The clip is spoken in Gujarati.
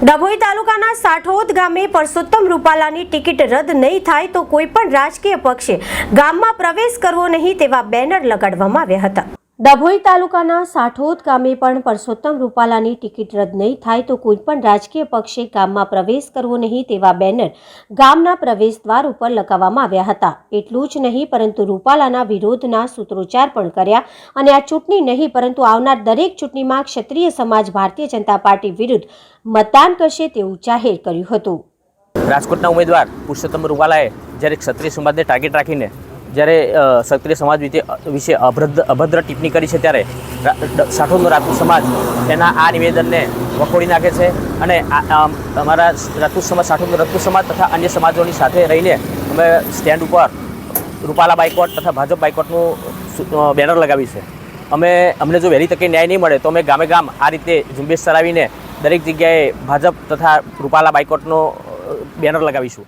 ડભોઈ તાલુકાના સાઠોદ ગામે પરસોત્તમ રૂપાલાની ટિકિટ રદ નહીં થાય તો કોઈ પણ રાજકીય પક્ષે ગામમાં પ્રવેશ કરવો નહીં તેવા બેનર લગાડવામાં આવ્યા હતા. ડભોઈ તાલુકાના સાઠોદ ગામે પણ પરસોત્તમ રૂપાલાની ટિકિટ રદ નહીં થાય તો કોઈ પણ રાજકીય પક્ષે ગામમાં પ્રવેશ કરવો નહીં તેવા બેનર ગામના પ્રવેશ દ્વાર ઉપર લગાવવામાં આવ્યા હતા. એટલું જ નહીં, પરંતુ રૂપાલાના વિરોધના સૂત્રોચ્ચાર પણ કર્યા અને આ ચૂંટણી નહીં, પરંતુ આવનાર દરેક ચૂંટણીમાં ક્ષત્રિય સમાજ ભારતીય જનતા પાર્ટી વિરુદ્ધ મતદાન કરશે તેવું જાહેર કર્યું હતું. રાજકોટના ઉમેદવાર પુરુષોત્તમ રૂપાલાએ જ્યારે ક્ષત્રિય સમાજને ટાર્ગેટ રાખીને જ્યારે ક્ષત્રિય સમાજ વિશે વિશે અભદ્ર અભદ્ર ટિપ્પણી કરી છે ત્યારે સાઠોનો રાજપૂત સમાજ એના આ નિવેદનને વખોડી નાખે છે અને અમારા રાજપૂત સમાજ, સાઠોનો રાજપૂત સમાજ તથા અન્ય સમાજોની સાથે રહીને અમે સ્ટેન્ડ ઉપર રૂપાલા બાયકોટ તથા ભાજપ બાયકોટનું બેનર લગાવી છે. અમે, અમને જો વહેલી તકે ન્યાય નહીં મળે તો અમે ગામે ગામ આ રીતે ઝુંબેશ ચલાવીને દરેક જગ્યાએ ભાજપ તથા રૂપાલા બાયકોટનો બેનર લગાવીશું.